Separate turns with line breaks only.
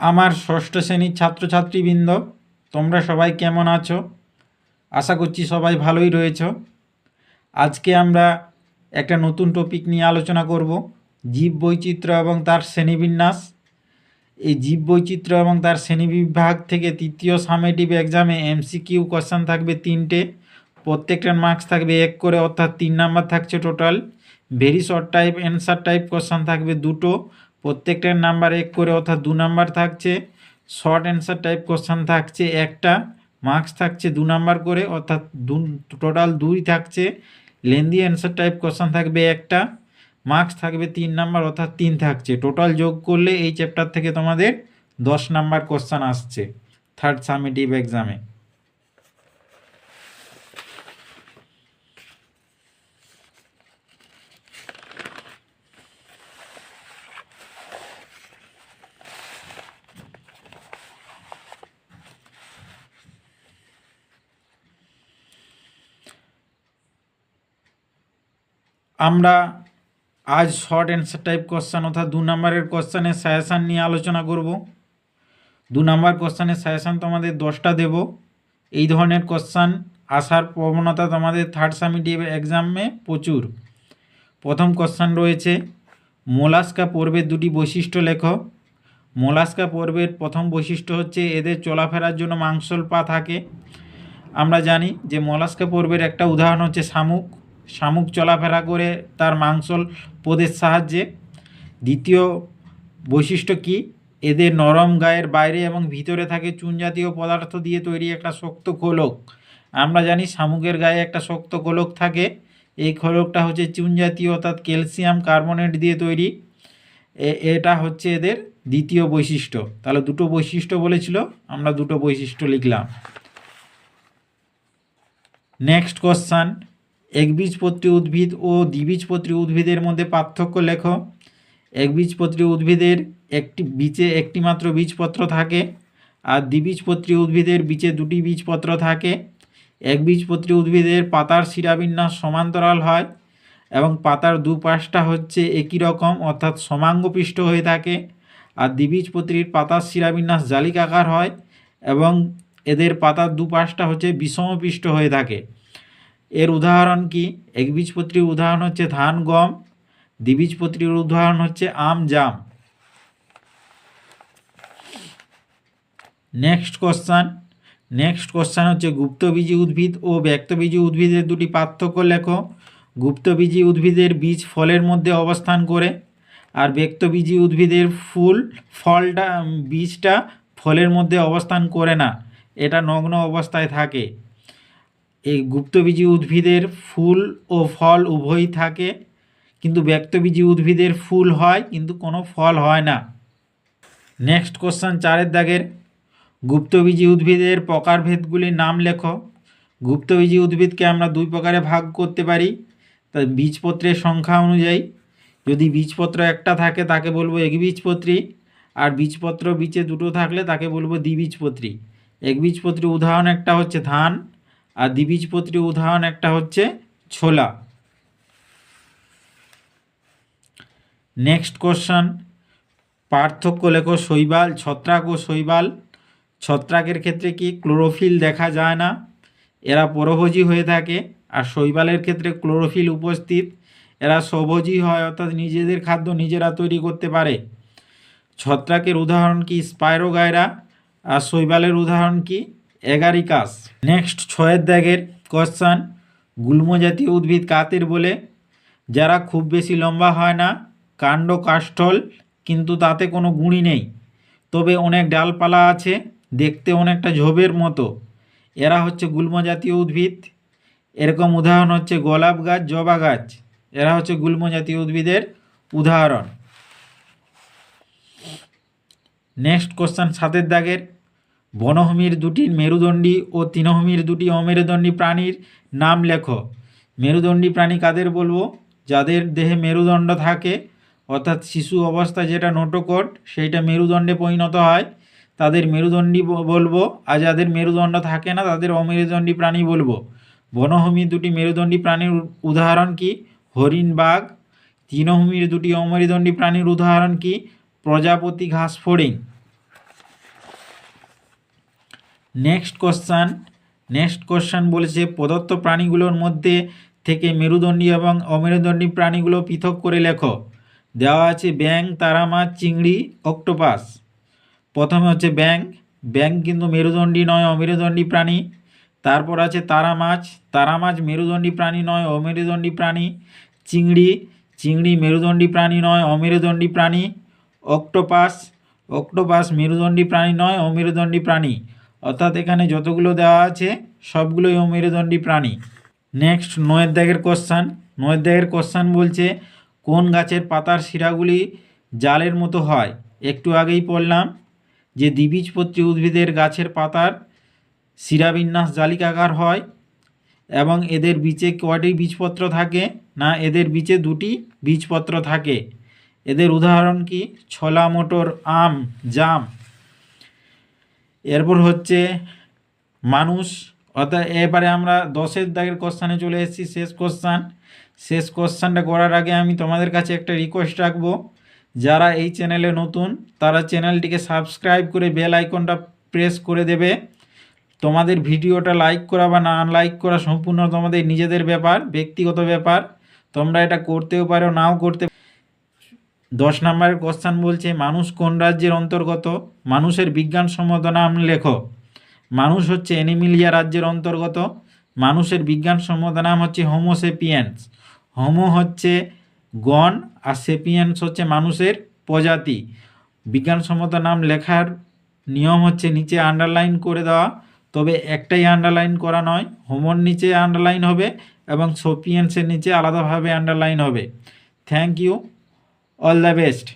আমার ষষ্ঠ শ্রেণির ছাত্রছাত্রীবৃন্দ, তোমরা সবাই কেমন আছো? আশা করছি সবাই ভালোই রয়েছ। আজকে আমরা একটা নতুন টপিক নিয়ে আলোচনা করব জীব বৈচিত্র্য এবং তার শ্রেণীবিন্যাস। এই জীব বৈচিত্র্য এবং তার শ্রেণীবিভাগ থেকে তৃতীয় সামেটিভ এক্সামে এমসিকিউ কোশ্চেন থাকবে তিনটে, প্রত্যেকটার মার্কস থাকবে এক করে, অর্থাৎ তিন নাম্বার থাকছে total very short type answer type question থাকবে দুটো। প্রত্যেকটার নাম্বার এক করে অর্থাৎ দু নাম্বার থাকছে শর্ট অ্যান্সার টাইপ কোশ্চান থাকছে একটা মার্কস থাকছে দু নাম্বার করে, অর্থাৎ দু টোটাল দুই থাকছে লেন্দি অ্যান্সার টাইপ কোশ্চান থাকবে একটা মার্কস থাকবে তিন নাম্বার, অর্থাৎ তিন থাকছে। টোটাল যোগ করলে এই চ্যাপ্টার থেকে তোমাদের দশ নাম্বার কোশ্চান আসছে থার্ড সামেটিভ এক্সামে আমরা আজ শর্ট অ্যান্সার টাইপ কোশ্চান অর্থাৎ দু নম্বরের কোশ্চেনের সাজেশান নিয়ে আলোচনা করব। দু নম্বর কোশ্চেনের সাজেশান তোমাদের দশটা দেব। এই ধরনের কোশ্চান আসার প্রবণতা তোমাদের থার্ড সামিটিভ এক্সামে প্রচুর। প্রথম কোশ্চেন রয়েছে, মোলাস্কা পর্বের দুটি বৈশিষ্ট্য লেখো। মোলাস্কা পর্বের প্রথম বৈশিষ্ট্য হচ্ছে এদের চলাফেরার জন্য মাংসল পা থাকে। আমরা জানি যে মোলাস্কা পর্বের একটা উদাহরণ হচ্ছে শামুক। শামুক চলাফেরা করে তার মাংসল পদের সাহায্যে। দ্বিতীয় বৈশিষ্ট্য কি? এদের নরম গায়ের বাইরে এবং ভিতরে থাকে চুন জাতীয় পদার্থ দিয়ে তৈরি একটা শক্ত খোলক। আমরা জানি শামুকের গায়ে একটা শক্ত খোলক থাকে। এই খোলকটা হচ্ছে চুন জাতীয়, অর্থাৎ ক্যালসিয়াম কার্বনেট দিয়ে তৈরি। এটা হচ্ছে এদের দ্বিতীয় বৈশিষ্ট্য। তাহলে দুটো বৈশিষ্ট্য বলেছিল, আমরা দুটো বৈশিষ্ট্য লিখলাম। নেক্সট কোশ্চান একবীজপত্রী উদ্ভিদ ও দ্বিবীজপত্রী উদ্ভিদের মধ্যে পার্থক্য লেখো। একবীজপত্রী উদ্ভিদের একটি, বীজে একটি মাত্র বীজপত্র থাকে আর দ্বিবীজপত্রী উদ্ভিদের বীজে দুটি বীজপত্র থাকে। একবীজপত্রী উদ্ভিদের পাতার শিরাবিন্যাস সমান্তরাল হয় এবং পাতার দুপাশটা হচ্ছে একই রকম, অর্থাৎ সমাঙ্গপৃষ্ঠ হয়ে থাকে আর দ্বিবীজপত্রীর পাতার শিরাবিন্যাস জালিকাকার হয় এবং এদের পাতার দুপাশটা হচ্ছে বিষমপৃষ্ঠ হয়ে থাকে। এর উদাহরণ কি? একবীজপত্রীর উদাহরণ হচ্ছে ধান, গম। দ্বিবীজপত্রীর উদাহরণ হচ্ছে আম, জাম। নেক্সট কোশ্চান নেক্সট কোশ্চান হচ্ছে গুপ্তবীজী উদ্ভিদ ও ব্যক্তবীজী উদ্ভিদের দুটি পার্থক্য লেখো। গুপ্তবীজী উদ্ভিদের বীজ ফলের মধ্যে অবস্থান করে আর ব্যক্তবীজী উদ্ভিদের ফুল, ফলটা বীজটা ফলের মধ্যে অবস্থান করে না। এটা নগ্ন অবস্থায় থাকে। এই গুপ্তবীজী উদ্ভিদের ফুল ও ফল উভয়ই থাকে, কিন্তু ব্যক্তবীজী উদ্ভিদের ফুল হয়, কিন্তু কোনো ফল হয় না। নেক্সট কোশ্চেন চারের দাগের। গুপ্তবীজী উদ্ভিদের প্রকারভেদগুলির নাম লেখো। গুপ্তবীজী উদ্ভিদকে আমরা দুই প্রকারে ভাগ করতে পারি। তা বীজপত্রের সংখ্যা অনুযায়ী, যদি বীজপত্র একটা থাকে, তাকে বলব একবীজপত্রী, আর বীজপত্র বীজে দুটো থাকলে তাকে বলব দ্বিবীজপত্রী। একবীজপত্রী উদাহরণ একটা হচ্ছে ধান আর দ্বিবীজপত্রী উদাহরণ একটা হচ্ছে ছোলা। নেক্সট কোশ্চেন পার্থক্য লেখো শৈবাল, ছত্রাক ও শৈবাল। ছত্রাকের ক্ষেত্রে কি ক্লোরোফিল দেখা যায় না? এরা পরভোজী হয়ে থাকে আর শৈবালের ক্ষেত্রে ক্লোরোফিল উপস্থিত। এরা স্বভোজী হয়, অর্থাৎ নিজেদের খাদ্য নিজেরা তৈরি করতে পারে। ছত্রাকের উদাহরণ কি স্পাইরোগায়রা আর শৈবালের উদাহরণ কি? এগারিকাস নেক্সট ছয়ের দাগের কোশ্চান গুল্ম জাতীয় উদ্ভিদ কাতের বলে? যারা খুব বেশি লম্বা হয় না, কাণ্ড কাষ্ঠল, কিন্তু তাতে কোনো গুঁড়ি নেই। তবে অনেক ডালপালা আছে, দেখতে অনেকটা ঝোপের মতো। এরা হচ্ছে গুল্ম জাতীয় উদ্ভিদ। এরকম উদাহরণ হচ্ছে গোলাপ গাছ, জবা গাছ। এরা হচ্ছে গুল্ম জাতীয় উদ্ভিদের উদাহরণ। নেক্সট কোশ্চেন সাতের দাগের। বনভূমির দুটি মেরুদণ্ডী ও তৃণভূমির দুটি অমেরুদণ্ডী প্রাণীর নাম লেখো। মেরুদণ্ডী প্রাণী কাদের বলব? যাদের দেহে মেরুদণ্ড থাকে, অর্থাৎ শিশু অবস্থা যেটা নোটোকট, সেইটা মেরুদণ্ডে পরিণত হয়। তাদের মেরুদণ্ডী বলব, আর যাদের মেরুদণ্ড থাকে না, তাদের অমেরুদণ্ডী প্রাণী বলব। বনভূমির দুটি মেরুদণ্ডী প্রাণীর উদাহরণ কি? হরিণ, বাঘ। তৃণভূমির দুটি অমেরুদণ্ডী প্রাণীর উদাহরণ কি? প্রজাপতি, ঘাস, ফড়িং। নেক্সট কোশ্চান নেক্সট কোশ্চান বলেছে, প্রদত্ত প্রাণীগুলোর মধ্যে থেকে মেরুদণ্ডী এবং অমেরুদণ্ডী প্রাণীগুলো পৃথক করে লেখো। দেওয়া আছে ব্যাং তারা মাছ চিংড়ি, অক্টোপাস। প্রথমে হচ্ছে ব্যাং ব্যাং কিন্তু মেরুদণ্ডী নয়, অমেরুদণ্ডী প্রাণী। তারপর আছে তারা মাছ তারা মাছ মেরুদণ্ডী প্রাণী নয়, অমেরুদণ্ডী প্রাণী। চিংড়ি চিংড়ি মেরুদণ্ডী প্রাণী নয়, অমেরুদণ্ডী প্রাণী। অক্টোপাস অক্টোপাস মেরুদণ্ডী প্রাণী নয়, অমেরুদণ্ডী প্রাণী। অর্থাৎ এখানে যতগুলো দেওয়া আছে সবগুলোই অমেরুদণ্ডী প্রাণী। নেক্সট নয়ের দাগের কোশ্চান নয়ের দাগের কোশ্চান বলছে, কোন গাছের পাতার শিরাগুলি জালের মতো হয়? একটু আগেই পড়লাম যে দ্বিবীজপত্রী উদ্ভিদের গাছের পাতার শিরাবিন্যাস জালিকাকার হয় এবং এদের বীজে কয়টি বীজপত্র থাকে না এদের বীজে দুটি বীজপত্র থাকে? এদের উদাহরণ কি? ছোলা মোটর আম, জাম। এরপর হচ্ছে মানুষ অর্থাৎ এবারে আমরা দশের দাগের কোশ্চানে চলে এসেছি, শেষ কোশ্চান শেষ কোশ্চানটা করার আগে আমি তোমাদের কাছে একটা রিকোয়েস্ট রাখব। যারা এই চ্যানেলে নতুন, তারা চ্যানেলটিকে সাবস্ক্রাইব করে বেল আইকনটা প্রেস করে দেবে। তোমাদের ভিডিওটা লাইক করা বা না লাইক করা সম্পূর্ণ তোমাদের নিজেদের ব্যাপার, ব্যক্তিগত ব্যাপার। তোমরা এটা করতেও পারো, নাও করতে দশ নম্বরের কোশ্চান বলছে, মানুষ কোন রাজ্যের অন্তর্গত? মানুষের বিজ্ঞানসম্মত নাম লেখো। মানুষ হচ্ছে অ্যানিমিলিয়া রাজ্যের অন্তর্গত। মানুষের বিজ্ঞানসম্মত নাম হচ্ছে হোমোসেপিয়েন্স হোমো হচ্ছে গণ আর সেপিয়েন্স হচ্ছে মানুষের প্রজাতি। বিজ্ঞানসম্মত নাম লেখার নিয়ম হচ্ছে নিচে আন্ডারলাইন করে দেওয়া। তবে একটাই আন্ডারলাইন করা নয় হোমোর নিচে আন্ডারলাইন হবে এবং সোপিয়েন্সের নিচে আলাদাভাবে আন্ডারলাইন হবে। Thank you all the best